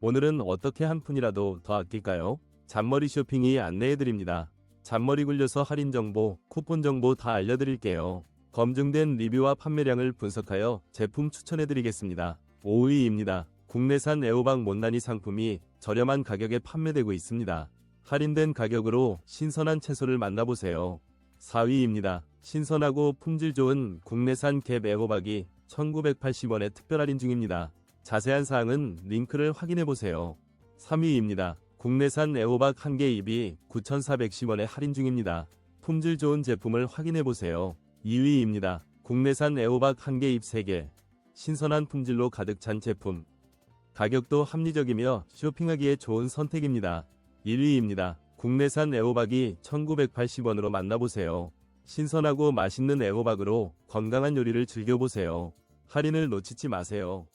오늘은 어떻게 한 푼이라도 더 아낄까요? 잔머리 쇼핑이 안내해드립니다. 잔머리 굴려서 할인 정보, 쿠폰 정보 다 알려드릴게요. 검증된 리뷰와 판매량을 분석하여 제품 추천해드리겠습니다. 5위입니다. 국내산 애호박 못난이 상품이 저렴한 가격에 판매되고 있습니다. 할인된 가격으로 신선한 채소를 만나보세요. 4위입니다. 신선하고 품질 좋은 국내산 갭 애호박이 1980원에 특별 할인 중입니다. 자세한 사항은 링크를 확인해 보세요. 3위입니다. 국내산 애호박 1개 입이 9,410원에 할인 중입니다. 품질 좋은 제품을 확인해 보세요. 2위입니다. 국내산 애호박 1개 입 3개. 신선한 품질로 가득 찬 제품. 가격도 합리적이며 쇼핑하기에 좋은 선택입니다. 1위입니다. 국내산 애호박이 1980원으로 만나보세요. 신선하고 맛있는 애호박으로 건강한 요리를 즐겨보세요. 할인을 놓치지 마세요.